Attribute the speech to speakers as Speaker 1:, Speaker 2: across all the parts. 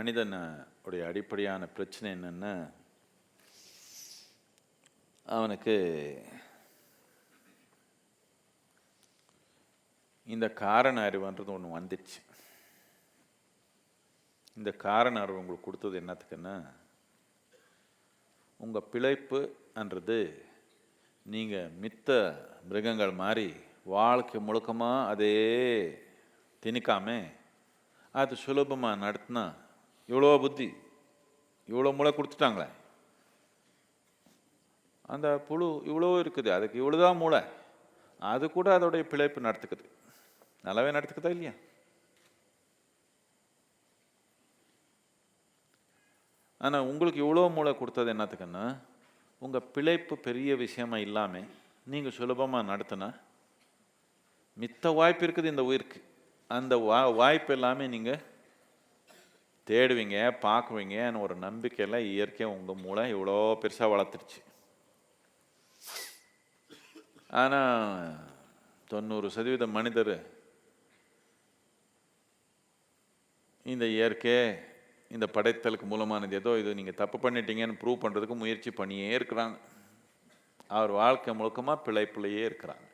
Speaker 1: மனிதனுடைய அடிப்படையான பிரச்சனை என்னென்ன? அவனுக்கு இந்த காரண அறிவுன்றது ஒன்று வந்துடுச்சு. இந்த காரண அறிவு உங்களுக்கு கொடுத்தது என்னத்துக்குன்னா உங்கள் பிழைப்புன்றது நீங்கள் மித்த மிருகங்கள் மாதிரி வாழ்க்கை முழுக்கமாக அதே திணிக்காமல் அது சுலபமாக நடத்தினா இவ்வளோ புத்தி இவ்வளோ மூளை கொடுத்துட்டாங்களே. அந்த புழு இவ்வளோ இருக்குது அதுக்கு இவ்வளோதான் மூளை. அது கூட அதோடைய பிழைப்பு நடத்துக்குது. நல்லாவே நடத்துக்குதா இல்லையா? ஆனால் உங்களுக்கு இவ்வளோ மூளை கொடுத்தது என்னத்துக்குன்னா உங்கள் பிழைப்பு பெரிய விஷயமா இல்லாமல் நீங்கள் சுலபமாக நடத்தினா மித்த வாய்ப்பு இருக்குது இந்த உயிருக்கு. அந்த வா வாய்ப்பு எல்லாமே நீங்கள் தேடுவீங்க பார்க்குவீங்கன்னு ஒரு நம்பிக்கையில் இயற்கையாக உங்கள் மூளை இவ்வளோ பெருசாக வளர்த்துருச்சு ஆனால் தொண்ணூறு சதவீத மனிதர் இந்த இயற்கை இந்த படைத்தலுக்கு மூலமானது ஏதோ இது நீங்கள் தப்பு பண்ணிட்டீங்கன்னு ப்ரூவ் பண்ணுறதுக்கு முயற்சி பண்ணியே இருக்கிறாங்க. அவர் வாழ்க்கை முழுக்கமாக பிழைப்புலையே இருக்கிறாங்க.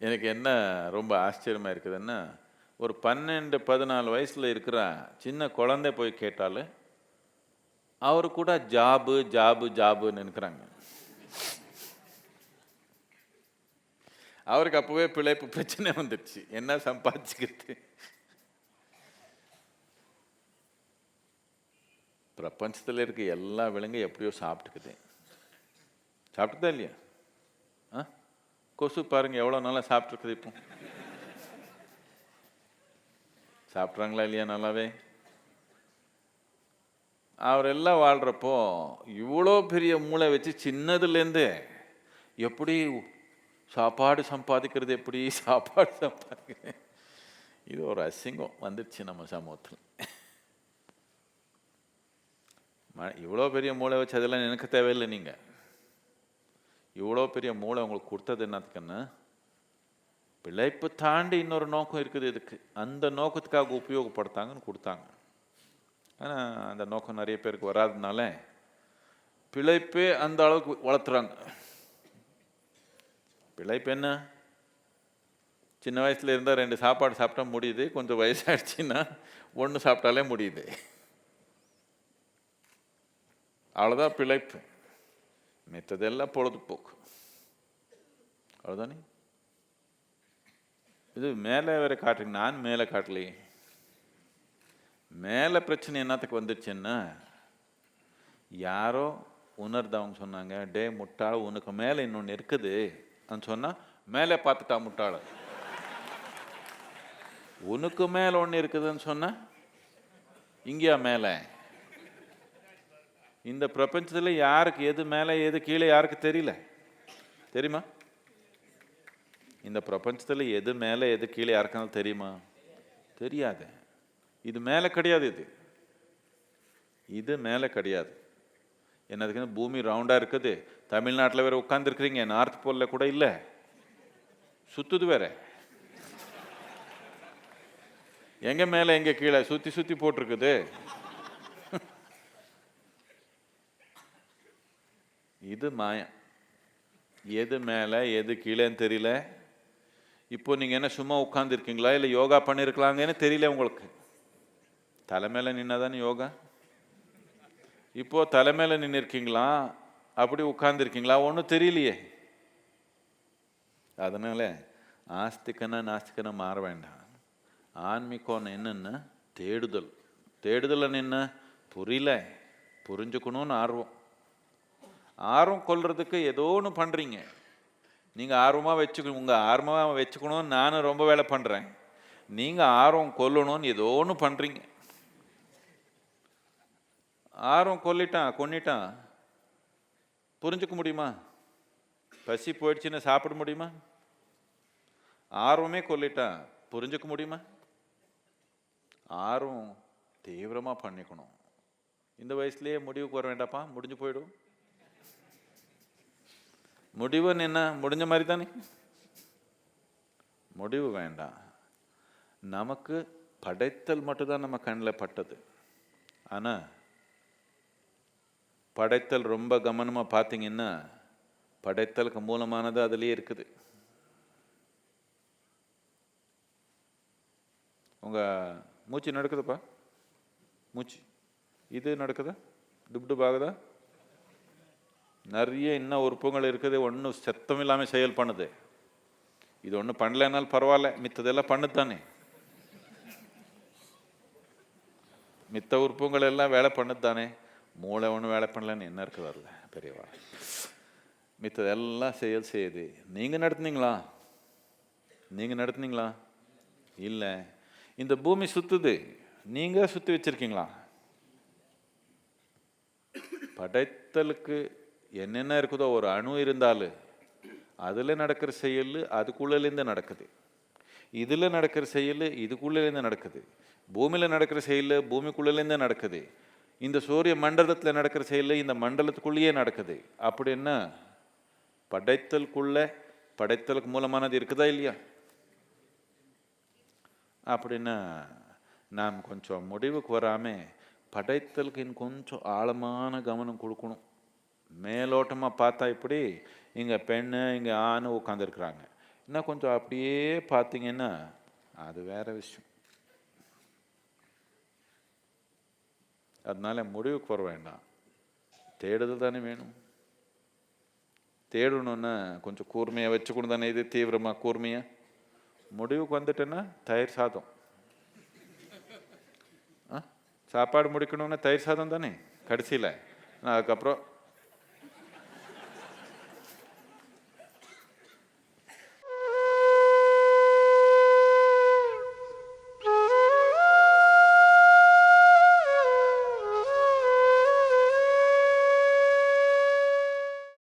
Speaker 1: எனக்கு என்ன ரொம்ப ஆச்சரியமாக இருக்குதுன்னா ஒரு பன்னெண்டு பதினாலு வயசில் இருக்கிற சின்ன குழந்தை போய் கேட்டாலும் அவர் கூட ஜாபு ஜாபு ஜாபுன்னு நினைக்கிறாங்க அவருக்கு அப்போவே பிழைப்பு பிரச்சனை வந்துடுச்சு. என்ன சம்பாதிச்சுக்கிறது? பிரபஞ்சத்தில் இருக்க எல்லா விலங்கும் எப்படியோ சாப்பிட்டுக்குது. சாப்பிட்டுதா இல்லையா? கொசு பாருங்கள் எவ்வளோ நல்லா சாப்பிட்ருக்குது இப்போ. சாப்பிட்றாங்களா இல்லையா நல்லாவே? அவரெல்லாம் வாழ்கிறப்போ இவ்வளோ பெரிய மூளை வச்சு சின்னதுலேருந்து எப்படி சாப்பாடு சம்பாதிக்கிறது எப்படி சாப்பாடு சம்பாதிக்கிறது? இது ஒரு அசிங்கம் வந்துடுச்சு நம்ம சமூகத்தில். ம இவ்வளோ பெரிய மூளை வச்சு அதெல்லாம் எனக்கு தேவையில்லை நீங்கள் இவ்வளோ பெரிய மூளை உங்களுக்கு கொடுத்தது என்னத்துக்குன்னு? பிழைப்பு தாண்டி இன்னொரு நோக்கம் இருக்குது இதுக்கு. அந்த நோக்கத்துக்காக உபயோகப்படுத்தாங்கன்னு கொடுத்தாங்க. ஆனால் அந்த நோக்கம் நிறைய பேருக்கு வராதனால பிழைப்பே அந்த அளவுக்கு வளர்த்துறாங்க. பிழைப்பு என்ன? சின்ன வயசில் இருந்தால் ரெண்டு சாப்பாடு சாப்பிட்டா முடியுது கொஞ்சம் வயசாகிடுச்சின்னா ஒன்று சாப்பிட்டாலே முடியுது. அவ்வளோதான் பிழைப்பு. மித்ததெல்லாம் பொழுதுபோக்கு. அவ்வளோதானே இது மேலே வேற காட்டுறீங்க நான் மேலே காட்டலையே. மேலே பிரச்சனை என்னத்துக்கு வந்துடுச்சுன்னா யாரோ உணர்ந்தவங்க சொன்னாங்க டே முட்டாள் உனக்கு மேலே இன்னொன்று இருக்குது. சொன்னால் மேலே பார்த்துட்டா முட்டாள். உனக்கு மேலே ஒன்று இருக்குதுன்னு சொன்னால் இங்கேயா மேலே? இந்த பிரபஞ்சத்தில் யாருக்கு எது மேலே எது கீழே யாருக்கு தெரியல? தெரியுமா? இந்த பிரபஞ்சத்தில் எது மேலே எது கீழே யாருக்குனாலும் தெரியுமா? தெரியாது. இது மேலே கிடையாது இது. இது மேலே கிடையாது. என்னதுக்குன்னு பூமி ரவுண்டாக இருக்குது? தமிழ்நாட்டில் வேறு உட்காந்துருக்குறீங்க நார்த் போலில் கூட இல்லை. சுற்றுது வேற. எங்கே மேலே எங்கே கீழே? சுற்றி சுற்றி போட்டிருக்குது. இது மாயம் எது மேலே எது கீழேன்னு தெரியல. இப்போ நீங்கள் என்ன சும்மா உட்காந்துருக்கீங்களா இல்லை யோகா பண்ணியிருக்கலாங்கன்னு தெரியல உங்களுக்கு. தலை மேலே நின்னாதானே யோகா? இப்போது தலை மேலே நின்று இருக்கீங்களா அப்படி உட்காந்துருக்கீங்களா ஒன்றும் தெரியலையே. அதனால ஆஸ்திக்கனா நாஸ்திக்கனா மாற வேண்டாம். ஆன்மீகோன்னு என்னென்ன? தேடுதல். தேடுதல் என்ன புரியல. புரிஞ்சுக்கணும்னு ஆர்வம். ஆர்வம் கொள்றதுக்கு ஏதோ ஒன்று பண்ணுறீங்க நீங்கள் ஆர்வமாக வச்சுக்கணும் உங்கள் ஆர்வமாக வச்சுக்கணும்னு நானும் ரொம்ப வேலை பண்ணுறேன் நீங்கள் ஆர்வம் கொல்லணும்னு ஏதோ ஒன்று பண்ணுறீங்க ஆர்வம் கொல்லிட்டான் கொன்னிட்டான் புரிஞ்சுக்க முடியுமா? பசி போயிடுச்சுன்னு சாப்பிட முடியுமா? ஆர்வமே கொல்லிட்டான் புரிஞ்சுக்க முடியுமா? ஆர்வம் தீவிரமாக பண்ணிக்கணும். இந்த வயசுலேயே முடிவுக்கு வர வேண்டாப்பா முடிஞ்சு போயிடும். முடிவுன்னு என்ன முடிஞ்ச மாதிரி தானே? முடிவு வேண்டாம். நமக்கு படைத்தல் மட்டும்தான் நம்ம கண்ணில் பட்டது. ஆனால் படைத்தல் ரொம்ப கவனமாக பார்த்தீங்கன்னா படைத்தலுக்கு மூலமானது அதுலேயே இருக்குது. உங்கள் மூச்சு நடக்குதுப்பா? மூச்சு. இது நடக்குதா? டுப் டுப் ஆகுதா? நிறைய இன்னும் உறுப்புகள் இருக்குது ஒன்றும் சத்தம் இல்லாமல் செயல் பண்ணுது. இது ஒன்றும் பண்ணலைனாலும் பரவாயில்ல மித்ததெல்லாம் பண்ணுதானே மித்த உறுப்புகள் எல்லாம் வேலை பண்ணுதானே மூளை ஒன்றும் வேலை பண்ணலன்னு என்ன இருக்குது அதில் பெரியவா. மித்ததெல்லாம் செயல் செய்யுது. நீங்கள் நடத்துனீங்களா? நீங்கள் நடத்துனீங்களா? இல்லை. இந்த பூமி சுற்றுது நீங்கள் சுற்றி வச்சிருக்கீங்களா? படைத்தலுக்கு என்னென்ன இருக்குதோ ஒரு அணு இருந்தாலும் அதில் நடக்கிற செயல் அதுக்குள்ளேருந்து நடக்குது. இதில் நடக்கிற செயல் இதுக்குள்ளேருந்து நடக்குது. பூமியில் நடக்கிற செயல் பூமிக்குள்ளேருந்து நடக்குது. இந்த சூரிய மண்டலத்தில் நடக்கிற செயல் இந்த மண்டலத்துக்குள்ளேயே நடக்குது. அப்படின்னா படைத்தலுக்குள்ள படைத்தலுக்கு மூலமானது இருக்குதா இல்லையா? அப்படின்னா நாம் கொஞ்சம் முடிவுக்கு வராமல் படைத்தலுக்கு இன்னும் கொஞ்சம் ஆழமான கவனம் கொடுக்கணும். மேலோட்டமாக பார்த்தா இப்படி இங்கே பெண்ணு இங்கே ஆணு உட்காந்துருக்குறாங்க இன்னும் கொஞ்சம் அப்படியே பார்த்தீங்கன்னா அது வேற விஷயம். அதனால முடிவுக்கு வர வேண்டாம். தேடுதல் தானே வேணும். தேடணுன்னா கொஞ்சம் கூர்மையாக வச்சுக்கணும் தானே இது தீவிரமாக கூர்மையாக முடிவுக்கு வந்துட்டேன்னா தயிர் சாதம். சாப்பாடு முடிக்கணும்னா தயிர் சாதம் தானே? கடைசியில். அதுக்கப்புறம்